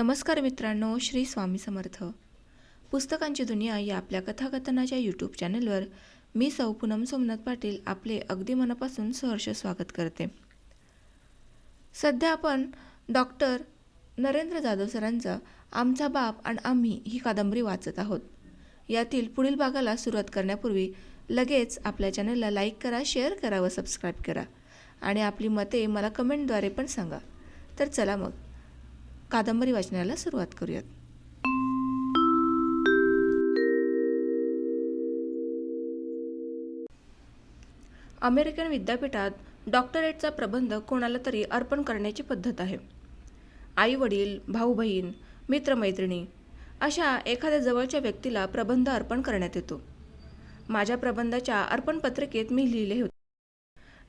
नमस्कार मित्रांनो श्री स्वामी समर्थ. पुस्तकांची दुनिया या आपल्या कथाकथनाच्या यूट्यूब चॅनलवर मी सौ पूनम सोमनाथ पाटील आपले अगदी मनापासून सहर्ष स्वागत करते. सध्या आपण डॉक्टर नरेंद्र जाधव सरांचा आमचा बाप आणि आम्ही ही कादंबरी वाचत आहोत. यातील पुढील भागाला सुरुवात करण्यापूर्वी लगेच आपल्या चॅनलला लाईक करा शेअर करा व सबस्क्राईब करा. आणि आपली मते मला कमेंटद्वारे पण सांगा. तर चला मग. कादंबरी वाचनाला सुरुवात करूयात. अमेरिकन विद्यापीठात डॉक्टरेटचा प्रबंध कोणाला तरी अर्पण करण्याची पद्धत आहे. आई वडील भाऊ बहीण मित्रमैत्रिणी अशा एखाद्या जवळच्या व्यक्तीला प्रबंध अर्पण करण्यात येतो. माझ्या प्रबंधाच्या अर्पण पत्रिकेत मी लिहिले होते.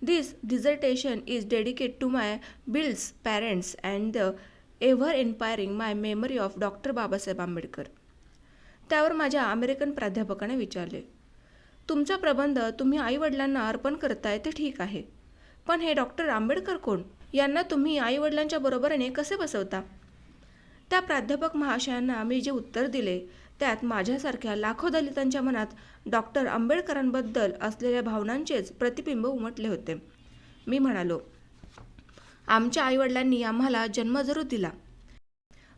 This dissertation is dedicate to my bills parents and the ever inspiring my memory of doctor Babasaheb Ambedkar. त्यावर माझ्या अमेरिकन प्राध्यापकाने विचारले तुमचा प्रबंध तुम्ही आईवडिलांना अर्पण करताय ते ठीक आहे पण हे डॉक्टर आंबेडकर कोण? यांना तुम्ही आईवडिलांच्या बरोबरीने कसे बसवता? त्या प्राध्यापक महाशयांना मी जे उत्तर दिले त्यात माझ्यासारख्या लाखो दलितांच्या मनात डॉक्टर आंबेडकरांबद्दल असलेल्या भावनांचेच प्रतिबिंब उमटले होते. मी म्हणालो आमच्या आईवडिलांनी आम्हाला जन्म जरूर दिला.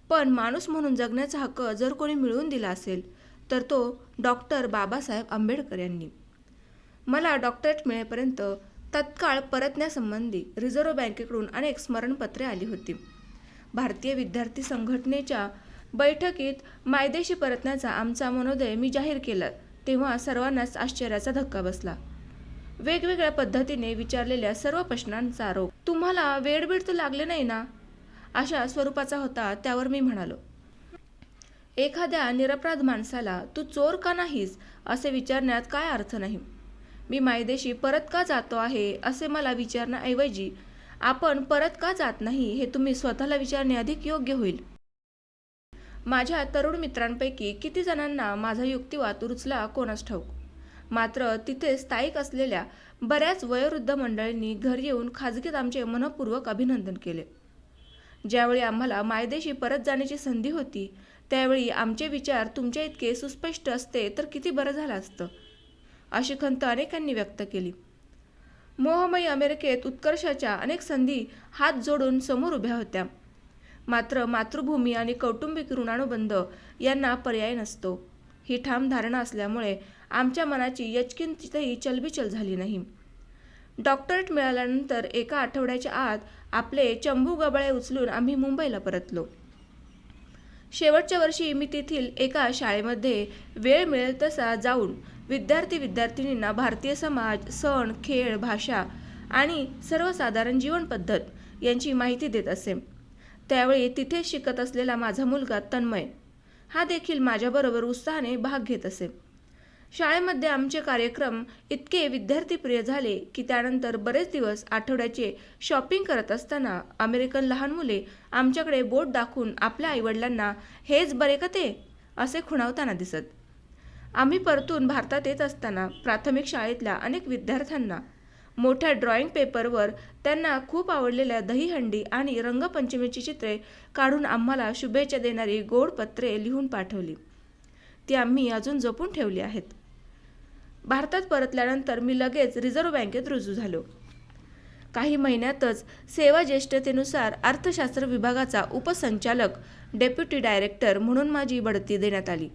पण माणूस म्हणून जगण्याचा हक्क जर कोणी मिळवून दिला असेल तर तो डॉक्टर बाबासाहेब आंबेडकर यांनी. मला डॉक्टरेट मिळेपर्यंत तत्काळ परतण्यासंबंधी रिझर्व्ह बँकेकडून अनेक स्मरणपत्रे आली होती. भारतीय विद्यार्थी संघटनेच्या बैठकीत मायदेशी परतण्याचा आमचा मनोदय मी जाहीर केला तेव्हा सर्वांनाच आश्चर्याचा धक्का बसला. वेगवेगळ्या पद्धतीने विचारलेल्या सर्व प्रश्नांचा आरोप. तुम्हाला वेडबीड तर लागले नाही ना? अशा स्वरूपाचा होता त्यावर मी म्हणालो. एखाद्या निरपराध माणसाला तू चोर का नाहीस? असे विचारण्यात काय अर्थ नाही. मी मायदेशी परत का जातो आहे? असे मला विचारण्याऐवजी आपण परत का जात नाही हे तुम्ही स्वतःला विचारणे अधिक योग्य होईल. माझ्या तरुण मित्रांपैकी किती जणांना माझा युक्तिवाद रुचला कोणास ठाऊक. मात्र तिथे स्थायिक असलेल्या बऱ्याच वयोवृद्ध मंडळींनी घरी येऊन खाजगीत आमचे मनपूर्वक अभिनंदन केले. ज्यावेळी आम्हाला मायदेशी परत जाण्याची संधी होती त्यावेळी आमचे विचार तुमच्या इतके सुस्पष्ट असते तर किती बरं झालं असतं अशी खंत अनेकांनी व्यक्त केली. मोहमयी अमेरिकेत उत्कर्षाच्या अनेक संधी हात जोडून समोर उभ्या होत्या. मात्र मातृभूमी आणि कौटुंबिक ऋणानुबंध यांना पर्याय नसतो. ही ठाम धारणा असल्यामुळे आमच्या मनाची यचकिंचितही चलबिचल झाली नाही. डॉक्टरेट मिळाल्यानंतर एका आठवड्याच्या आत आपले चंबू गबाळे उचलून आम्ही मुंबईला परतलो. शेवटच्या वर्षी मी तेथील एका शाळेमध्ये वेळ मिळेल तसा जाऊन विद्यार्थी विद्यार्थिनींना भारतीय समाज सण खेळ भाषा आणि सर्वसाधारण जीवन पद्धत यांची माहिती देत असे. त्यावेळी तिथे शिकत असलेला माझा मुलगा तन्मय. हा देखील माझ्याबरोबर उत्साहाने भाग घेत असे. शाळेमध्ये आमचे कार्यक्रम इतके विद्यार्थीप्रिय झाले की त्यानंतर बरेच दिवस आठवड्याचे शॉपिंग करत असताना अमेरिकन लहान मुले आमच्याकडे बोट दाखवून आपल्या आईवडिलांना हेच बरे का ते? असे खुणावताना दिसत. आम्ही परतून भारतात येत असताना प्राथमिक शाळेतल्या अनेक विद्यार्थ्यांना मोठ्या ड्रॉइंग पेपरवर त्यांना खूप आवडलेल्या दहीहंडी आणि रंगपंचमीची चित्रे काढून आम्हाला शुभेच्छा देणारी गोड पत्रे लिहून पाठवली. ती आम्ही अजून जपून ठेवली आहेत. भारतात परतल्यानंतर मी लगेच रिझर्व्ह बँकेत रुजू झालो. काही महिन्यातच सेवा ज्येष्ठतेनुसार अर्थशास्त्र विभागाचा उपसंचालक डेप्युटी डायरेक्टर म्हणून माझी बढती देण्यात आली.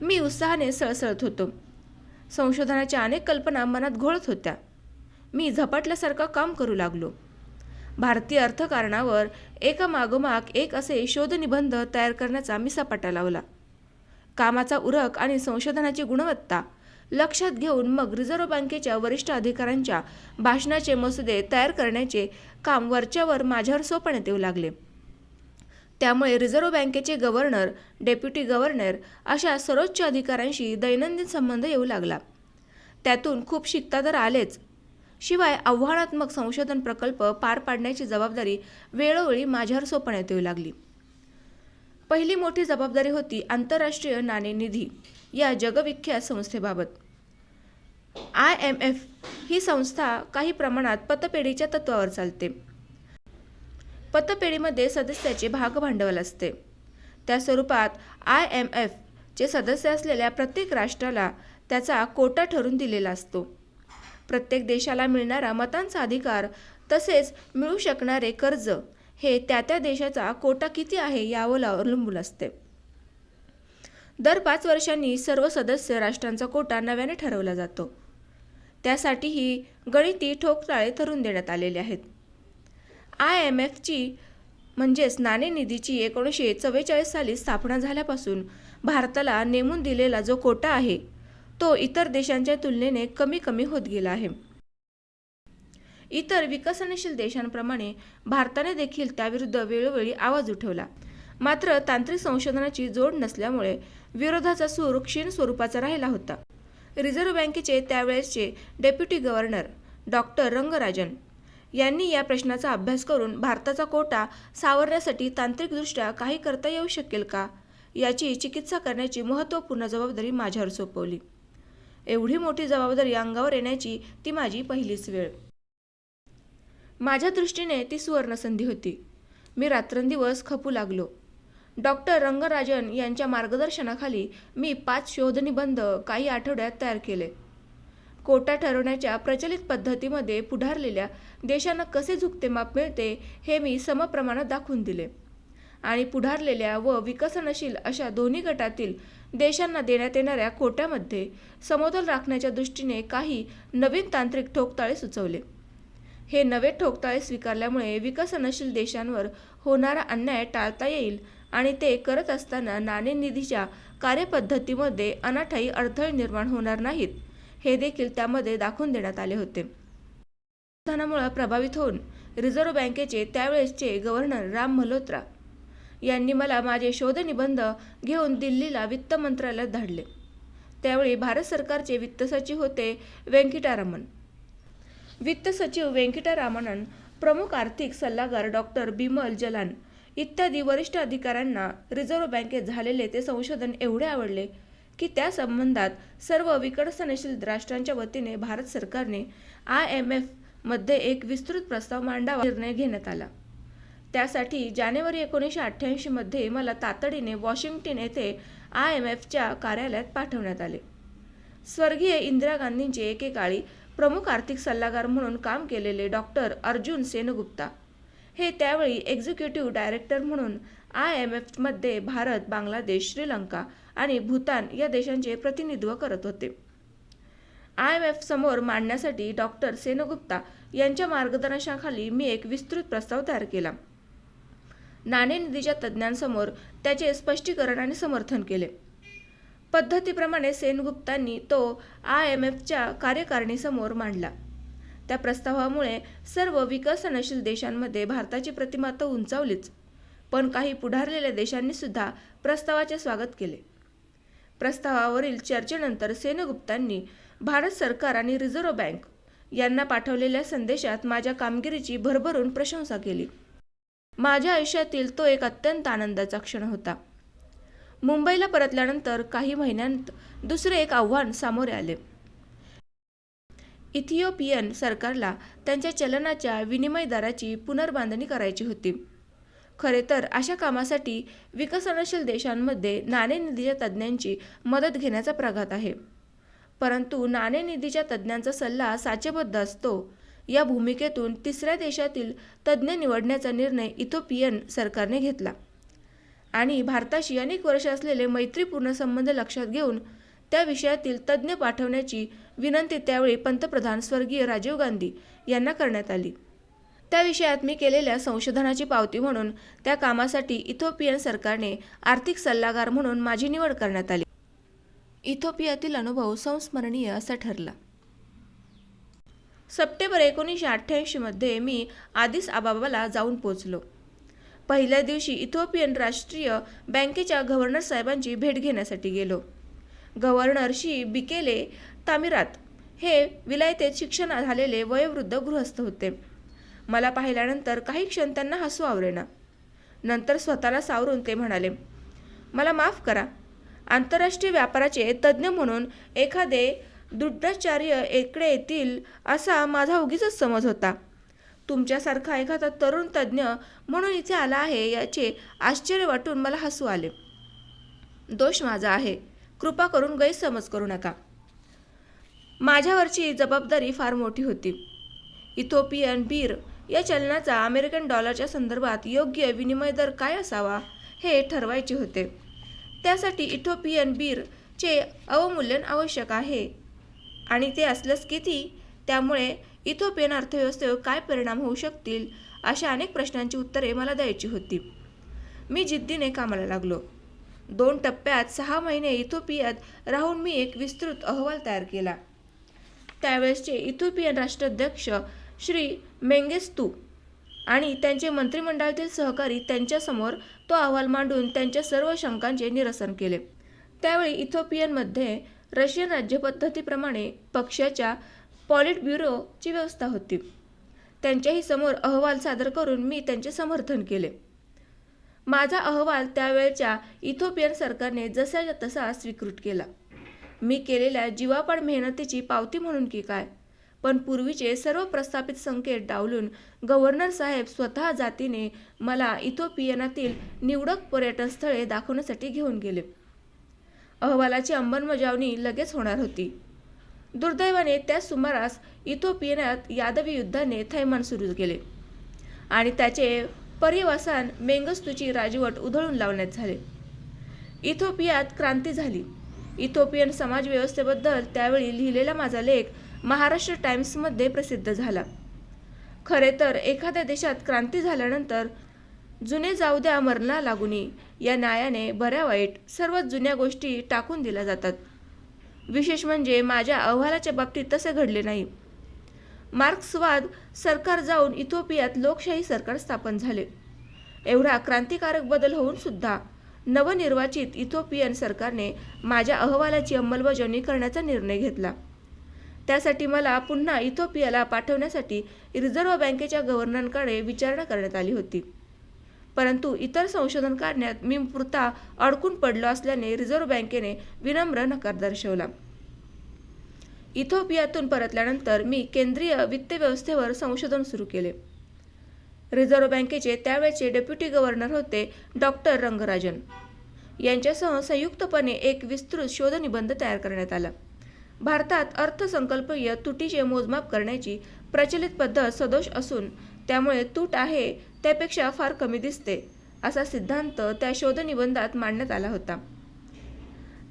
मी उत्साहाने सळसळत होतो. संशोधनाच्या अनेक कल्पना मनात घोळत होत्या. मी झपाटल्यासारखं काम करू लागलो. भारतीय अर्थकारणावर एका मागोमाग एक असे शोधनिबंध तयार करण्याचा मी सपाटा लावला. कामाचा उरक आणि संशोधनाची गुणवत्ता. लक्षात घेऊन मग रिझर्व्ह बँकेच्या वरिष्ठ अधिकाऱ्यांच्या भाषणाचे मसुदे तयार करण्याचे काम वरच्यावर माझ्यावर सोपण्यात येऊ लागले. त्यामुळे रिझर्व्ह बँकेचे गव्हर्नर डेप्युटी गव्हर्नर अशा सर्वोच्च अधिकाऱ्यांशी दैनंदिन संबंध येऊ लागला. त्यातून खूप शिकता तर आलेच. शिवाय आव्हानात्मक संशोधन प्रकल्प पार पाडण्याची जबाबदारी वेळोवेळी माझ्यावर सोपण्यात येऊ लागली. पहिली मोठी जबाबदारी होती आंतरराष्ट्रीय नाणेनिधी या जगविख्यात संस्थेबाबत. आय एम एफ ही संस्था काही प्रमाणात पतपेढीच्या तत्वावर चालते. पतपेढीमध्ये सदस्याचे भागभांडवल असते. त्या स्वरूपात आय एम एफचे सदस्य असलेल्या प्रत्येक राष्ट्राला त्याचा कोटा ठरून दिलेला असतो. प्रत्येक देशाला मिळणारा मतांचा अधिकार तसेच मिळू शकणारे कर्ज हे त्या त्या देशाचा कोटा किती आहे यावर अवलंबून असते. दर पाच वर्षांनी सर्व सदस्य राष्ट्रांचा कोटा नव्याने ठरवला जातो. त्यासाठीही गणिती ठोकताळे ठरून देण्यात आलेले आहेत. आय एम एफची म्हणजेच नाणेनिधीची एकोणीसशे चव्वेचाळीस साली स्थापना झाल्यापासून भारताला नेमून दिलेला जो कोटा आहे तो इतर देशांच्या तुलनेने कमी कमी होत गेला आहे. इतर विकसनशील देशांप्रमाणे भारताने देखील त्याविरुद्ध वेळोवेळी आवाज उठवला. मात्र तांत्रिक संशोधनाची जोड नसल्यामुळे विरोधाचा सूर क्षीण स्वरूपाचा राहिला होता. रिझर्व्ह बँकेचे त्यावेळेसचे डेप्युटी गव्हर्नर डॉक्टर रंगराजन यांनी या प्रश्नाचा अभ्यास करून भारताचा कोटा सावरण्यासाठी तांत्रिकदृष्ट्या काही करता येऊ शकेल का? याची चिकित्सा करण्याची महत्त्वपूर्ण जबाबदारी माझ्यावर सोपवली. एवढी मोठी जबाबदारी अंगावर येण्याची ती माझी पहिलीच वेळ. माझ्या दृष्टीने ती सुवर्णसंधी होती. मी रात्रंदिवस खपू लागलो. डॉक्टर रंगराजन यांच्या मार्गदर्शनाखाली मी पाच शोधनिबंध काही आठवड्यात तयार केले. कोटा ठरवण्याच्या प्रचलित पद्धतीमध्ये पुढारलेल्या देशांना कसे झुकते माप मिळते हे मी समप्रमाणात दाखवून दिले. आणि पुढारलेल्या व विकसनशील अशा दोन्ही गटातील देशांना देण्यात येणाऱ्या कोट्यामध्ये समतोल राखण्याच्या दृष्टीने काही नवीन तांत्रिक ठोकताळे सुचवले. हे नवे ठोकताळे स्वीकारल्यामुळे विकसनशील देशांवर होणारा अन्याय टाळता येईल आणि ते करत असताना नाणेनिधीच्या कार्यपद्धतीमध्ये अनाठाई अडथळे निर्माण होणार नाहीत. हे देखील त्यामध्ये दाखवून देण्यात आले होते. संशोधनामुळे प्रभावित होऊन रिझर्व्ह बँकेचे त्यावेळेसचे गव्हर्नर राम मल्होत्रा यांनी मला माझे शोधनिबंध घेऊन दिल्लीला वित्त मंत्रालयात धाडले. त्यावेळी भारत सरकारचे वित्त सचिव होते व्यंकटारामन वित्त सचिव व्यंकटरामणन प्रमुख आर्थिक सल्लागार डॉक्टर बिमल जलान इत्यादी वरिष्ठ अधिकाऱ्यांना रिझर्व्ह बँकेत झालेले ते संशोधन एवढे आवडले की त्या संबंधात सर्व विकसनशील राष्ट्रांच्या वतीने भारत सरकारने आय एम एफमध्ये एक विस्तृत प्रस्ताव मांडावा निर्णय घेण्यात आला. त्यासाठी जानेवारी एकोणीसशे अठ्ठ्याऐंशीमध्ये मला तातडीने वॉशिंग्टन येथे आय एम एफच्या कार्यालयात पाठवण्यात आले. स्वर्गीय इंदिरा गांधींचे एकेकाळी प्रमुख आर्थिक सल्लागार म्हणून काम केलेले डॉक्टर अर्जुन सेनगुप्ता. हे त्यावेळी एक्झिक्युटिव्ह डायरेक्टर म्हणून आय एम एफमध्ये भारत बांगलादेश श्रीलंका आणि भूतान या देशांचे प्रतिनिधित्व करत होते. आय एम एफ समोर मांडण्यासाठी डॉक्टर सेनगुप्ता यांच्या मार्गदर्शनाखाली मी एक विस्तृत प्रस्ताव तयार केला. नाणेनिधीच्या तज्ज्ञांसमोर त्याचे स्पष्टीकरण आणि समर्थन केले. पद्धतीप्रमाणे सेनगुप्तांनी तो आय एम एफच्या कार्यकारिणीसमोर मांडला. त्या प्रस्तावामुळे सर्व विकसनशील देशांमध्ये भारताची प्रतिमा तर उंचावलीच पण काही पुढारलेल्या देशांनी सुद्धा प्रस्तावाचे स्वागत केले. प्रस्तावावरील चर्चेनंतर सेनगुप्तांनी भारत सरकार आणि रिझर्व्ह बँक यांना पाठवलेल्या संदेशात माझ्या कामगिरीची भरभरून प्रशंसा केली. माझ्या आयुष्यातील तो एक अत्यंत आनंदाचा क्षण होता. मुंबईला परतल्यानंतर काही महिन्यांत दुसरे एक आव्हान सामोरे आले. इथिओपियन सरकारला त्यांच्या चलनाच्या विनिमय दराची पुनर्बांधणी करायची होती. खरे तर अशा कामासाठी विकसनशील देशांमध्ये नाणेनिधीच्या तज्ज्ञांची मदत घेण्याचा प्रघात आहे. परंतु नाणेनिधीच्या तज्ज्ञांचा सल्ला साचेबद्ध असतो. या भूमिकेतून तिसऱ्या देशातील तज्ज्ञ निवडण्याचा निर्णय इथोपियन सरकारने घेतला. आणि भारताशी अनेक वर्ष असलेले मैत्रीपूर्ण संबंध लक्षात घेऊन त्या विषयातील तज्ज्ञ पाठवण्याची विनंती त्यावेळी पंतप्रधान स्वर्गीय राजीव गांधी यांना करण्यात आली. त्या विषयात मी केलेल्या संशोधनाची पावती म्हणून त्या कामासाठी इथोपियन सरकारने आर्थिक सल्लागार म्हणून माझी निवड करण्यात आली. इथोपियातील अनुभव संस्मरणीय असा ठरला. सप्टेंबर एकोणीसशे अठ्ठ्याऐंशीमध्ये मी आदिस आबाबाला जाऊन पोचलो. पहिल्या दिवशी इथोपियन राष्ट्रीय बँकेच्या गव्हर्नर साहेबांची भेट घेण्यासाठी गेलो. गव्हर्नर श्री बिकेले तामिरात हे विलायतेत शिक्षण झालेले वयोवृद्ध गृहस्थ होते. मला पाहिल्यानंतर काही क्षण त्यांना हसू आवरेना. नंतर स्वतःला सावरून ते म्हणाले मला माफ करा. आंतरराष्ट्रीय व्यापाराचे तज्ज्ञ म्हणून एखादे दुड्डाचार्य इकडे येतील असा माझा उगीच समज होता. तुमच्यासारखा एखादा तरुण तज्ज्ञ म्हणून इथे आला आहे याचे आश्चर्य वाटून मला हसू आले. दोष माझा आहे. कृपा करून गैरसमज करू नका. माझ्यावरची जबाबदारी फार मोठी होती. इथोपियन बीर या चलनाचा अमेरिकन डॉलरच्या संदर्भात योग्य विनिमय दर काय असावा हे ठरवायचे होते. त्यासाठी इथोपियन बीरचे अवमूल्यन आवश्यक आहे. आणि ते असल्यास किती? त्यामुळे इथोपियन अर्थव्यवस्थेवर काय परिणाम होऊ शकतील अशा अनेक प्रश्नांची उत्तरे मला द्यायची होती. मी जिद्दीने कामाला लागलो. दोन टप्प्यात सहा महिने इथोपियात राहून मी एक विस्तृत अहवाल तयार केला. त्यावेळेसचे इथोपियन राष्ट्राध्यक्ष श्री मेंगेस्तू आणि त्यांचे मंत्रिमंडळातील सहकारी त्यांच्यासमोर तो अहवाल मांडून त्यांच्या सर्व शंकांचे निरसन केले. त्यावेळी इथोपियनमध्ये रशियन राज्यपद्धतीप्रमाणे पक्षाच्या पॉलिट ब्युरोची व्यवस्था होती. त्यांच्याही समोर अहवाल सादर करून मी त्यांचे समर्थन केले. माझा अहवाल त्यावेळच्या इथोपियन सरकारने जसा तसा स्वीकृत केला. मी केलेल्या जीवापाड मेहनतीची पावती म्हणून की काय? पण पूर्वीचे सर्व प्रस्थापित संकेत डावलून गव्हर्नर साहेब स्वतः जातीने मला इथोपियनातील निवडक पर्यटन स्थळे दाखवण्यासाठी घेऊन गेले. अहवालाची अंमलबजावणी लगेच होणार होती. दुर्दैवाने त्याच सुमारास इथोपियनात यादवी युद्धाने थैमान सुरू केले. आणि त्याचे पर्यवसान मेंगस्तूची राजवट उधळून लावण्यात झाले. इथोपियात क्रांती झाली. इथोपियन समाजव्यवस्थेबद्दल त्यावेळी लिहिलेला माझा लेख महाराष्ट्र टाइम्समध्ये प्रसिद्ध झाला. खरे तर एखाद्या देशात क्रांती झाल्यानंतर जुने जाऊ द्या मरणा लागुनी या न्यायाने बऱ्या वाईट सर्वच जुन्या गोष्टी टाकून दिल्या जातात. विशेष म्हणजे माझ्या अहवालाच्या बाबतीत तसे घडले नाही. मार्क्सवाद सरकार जाऊन इथोपियात लोकशाही सरकार स्थापन झाले. एवढा क्रांतिकारक बदल होऊन सुद्धा नवनिर्वाचित इथोपियन सरकारने माझ्या अहवालाची अंमलबजावणी करण्याचा निर्णय घेतला. त्यासाठी मला पुन्हा इथोपियाला पाठवण्यासाठी रिझर्व्ह बँकेच्या गव्हर्नरकडे विचारणा करण्यात आली होती. परंतु इतर संशोधन करण्यात मी पुरता अडकून पडलो असल्याने रिझर्व्ह बँकेने विनम्र नकार दर्शवला. इथोपियातून परतल्यानंतर मी केंद्रीय वित्त व्यवस्थेवर संशोधन सुरू केले. रिझर्व्ह बँकेचे त्यावेळचे डेप्युटी गव्हर्नर होते डॉक्टर रंगराजन. यांच्यासह संयुक्तपणे एक विस्तृत शोधनिबंध तयार करण्यात आला. भारतात अर्थसंकल्पीय तुटीचे मोजमाप करण्याची प्रचलित पद्धत सदोष असून त्यामुळे तूट आहे त्यापेक्षा फार कमी दिसते असा सिद्धांत त्या शोधनिबंधात मांडण्यात आला होता.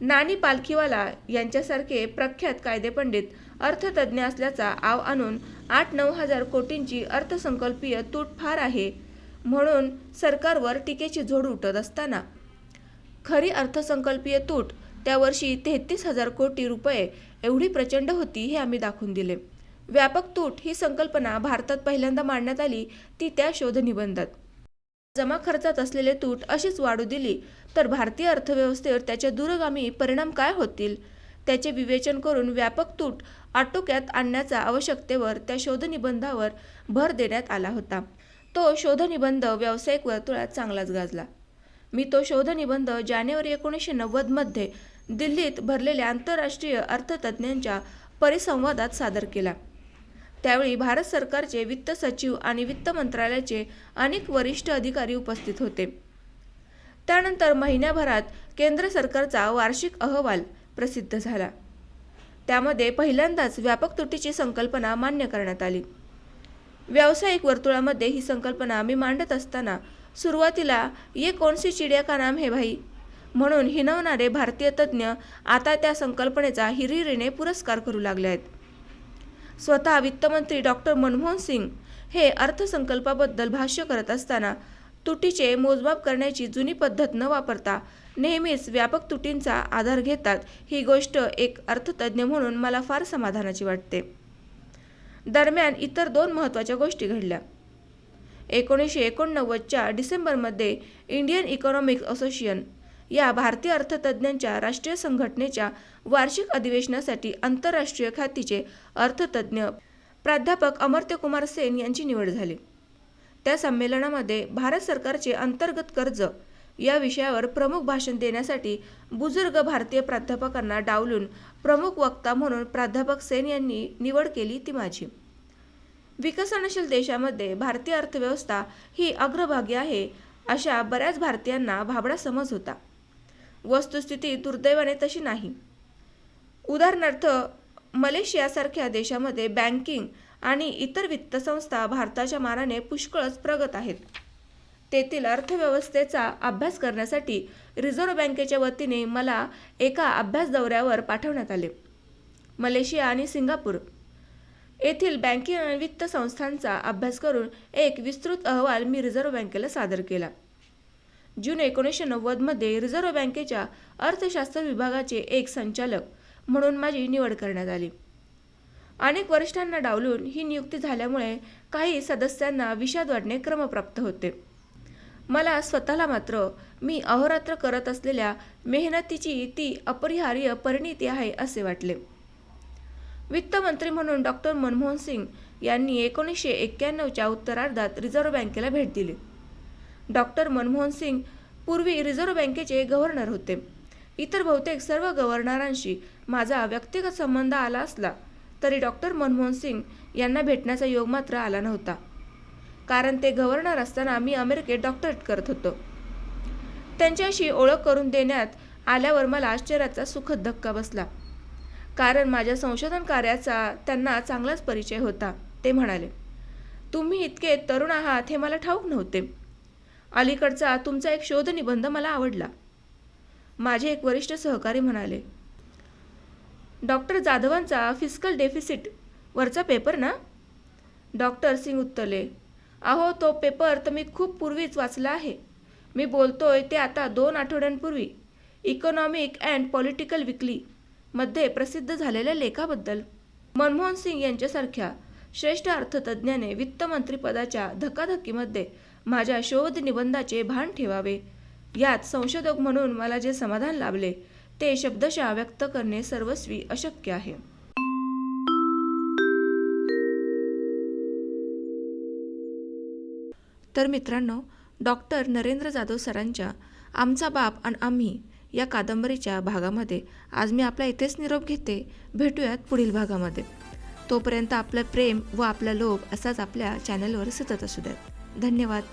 नानी पालखीवाला यांच्यासारखे प्रख्यात कायदेपंडित अर्थतज्ज्ञ असल्याचा आव आणून आठ नऊ हजार कोटींची अर्थसंकल्पीय तूट फार आहे म्हणून सरकारवर टीकेची झोड उठत असताना. खरी अर्थसंकल्पीय तूट त्यावर्षी तेहतीस हजार कोटी रुपये एवढी प्रचंड होती हे आम्ही दाखवून दिले. व्यापक तूट ही संकल्पना भारतात पहिल्यांदा मांडण्यात आली ती त्या शोधनिबंधात जमा खर्चात असलेले तूट अशीच वाढू दिली तर भारतीय अर्थव्यवस्थेवर त्याचे दूरगामी परिणाम काय होतील? त्याचे विवेचन करून व्यापक तूट आटोक्यात आणण्याच्या आवश्यकतेवर त्या शोधनिबंधावर भर देण्यात आला होता. तो शोधनिबंध व्यावसायिक वर्तुळात चांगलाच गाजला. मी तो शोधनिबंध जानेवारी एकोणीसशे नव्वदमध्ये दिल्लीत भरलेल्या आंतरराष्ट्रीय अर्थतज्ज्ञांच्या परिसंवादात सादर केला. त्यावेळी भारत सरकारचे वित्त सचिव आणि वित्त मंत्रालयाचे अनेक वरिष्ठ अधिकारी उपस्थित होते. त्यानंतर महिन्याभरात केंद्र सरकारचा वार्षिक अहवाल प्रसिद्ध झाला. त्यामध्ये पहिल्यांदाच व्यापक तुटीची संकल्पना मान्य करण्यात आली. व्यावसायिक वर्तुळामध्ये ही संकल्पना मी मांडत असताना सुरुवातीला ये कोणसी चिडिया का नाम हे भाई? म्हणून हिनवणारे भारतीय तज्ज्ञ आता त्या संकल्पनेचा हिरिरीने पुरस्कार करू लागले आहेत. स्वतः वित्तमंत्री डॉक्टर मनमोहन सिंग हे अर्थसंकल्पाबद्दल भाष्य करत असताना तुटीचे मोजमाप करण्याची जुनी पद्धत न वापरता नेहमीच व्यापक तुटींचा आधार घेतात ही गोष्ट एक अर्थतज्ज्ञ म्हणून मला फार समाधानाची वाटते. दरम्यान इतर दोन महत्त्वाच्या गोष्टी घडल्या. एकोणीसशे एकोणनव्वदच्या डिसेंबरमध्ये इंडियन इकॉनॉमिक असोसिएशन या भारतीय अर्थतज्ज्ञांच्या राष्ट्रीय संघटनेच्या वार्षिक अधिवेशनासाठी आंतरराष्ट्रीय ख्यातीचे अर्थतज्ज्ञ प्राध्यापक अमर्त्यकुमार सेन यांची निवड झाली. त्या संमेलनामध्ये भारत सरकारचे अंतर्गत कर्ज या विषयावर प्रमुख भाषण देण्यासाठी बुजुर्ग भारतीय प्राध्यापकांना डावलून प्रमुख वक्ता म्हणून प्राध्यापक सेन यांनी निवड केली ती माझी. विकसनशील देशामध्ये भारतीय अर्थव्यवस्था ही अग्रभागी आहे अशा बऱ्याच भारतीयांना भाबडा समज होता. वस्तुस्थिती दुर्दैवाने तशी नाही. उदाहरणार्थ मलेशियासारख्या देशामध्ये बँकिंग आणि इतर वित्तसंस्था भारताच्या मानाने पुष्कळच प्रगत आहेत. तेथील अर्थव्यवस्थेचा अभ्यास करण्यासाठी रिझर्व्ह बँकेच्या वतीने मला एका अभ्यास दौऱ्यावर पाठवण्यात आले. मलेशिया आणि सिंगापूर. येथील बँकिंग आणि वित्त संस्थांचा अभ्यास करून एक विस्तृत अहवाल मी रिझर्व्ह बँकेला सादर केला. जून एकोणीसशे नव्वदमध्ये रिझर्व्ह बँकेच्या अर्थशास्त्र विभागाचे एक संचालक म्हणून माझी निवड करण्यात आली. अनेक वरिष्ठांना डावलून ही नियुक्ती झाल्यामुळे काही सदस्यांना विषाद वाढणे क्रमप्राप्त होते. मला स्वतःला मात्र मी अहोरात्र करत असलेल्या मेहनतीची ती अपरिहार्य परिणिती आहे असे वाटले. वित्तमंत्री म्हणून डॉक्टर मनमोहन सिंग यांनी एकोणीसशे एक्क्याण्णवच्या उत्तरार्धात रिझर्व्ह बँकेला भेट दिली. डॉक्टर मनमोहन सिंग पूर्वी रिझर्व्ह बँकेचे गव्हर्नर होते. इतर बहुतेक सर्व गव्हर्नरांशी माझा व्यक्तिगत संबंध आला असला तरी डॉक्टर मनमोहन सिंग यांना भेटण्याचा योग मात्र आला नव्हता. कारण ते गव्हर्नर असताना मी अमेरिकेत डॉक्टरेट करत होतो. त्यांच्याशी ओळख करून देण्यात आल्यावर मला आश्चर्याचा सुखद धक्का बसला. कारण माझ्या संशोधन कार्याचा त्यांना चांगलाच परिचय होता ते म्हणाले तुम्ही इतके तरुण आहात हे मला ठाऊक नव्हते. अलीकडचा तुमचा एक शोध निबंध मला आवडला. माझे एक वरिष्ठ सहकारी म्हणाले डॉक्टर जाधवांचा फिस्कल डेफिसिट वरचा पेपर ना? डॉक्टर सिंग उत्तरले अहो तो पेपर तर मी खूप पूर्वीच वाचला आहे. मी बोलतोय ते आता दोन आठवड्यांपूर्वी इकॉनॉमिक अँड पॉलिटिकल विकली मध्ये प्रसिद्ध झालेल्या लेखाबद्दल. मनमोहन सिंग यांच्यासारख्या श्रेष्ठ अर्थतज्ज्ञाने वित्तमंत्रीपदाच्या धकाधकीमध्ये माझ्या शोध निबंधाचे भान ठेवावे. यात संशोधक म्हणून मला जे समाधान लाभले ते शब्दशः व्यक्त करणे सर्वस्वी अशक्य आहे. तर मित्रांनो डॉक्टर नरेंद्र जाधव सरांच्या आमचा बाप आणि आम्ही या कादंबरीच्या भागामध्ये आज मी आपला इथेच निरोप घेते. भेटूयात पुढील भागामध्ये. तोपर्यंत आपलं प्रेम व आपला लोभ असाच आपल्या चॅनलवर सतत असू द्यात. धन्यवाद.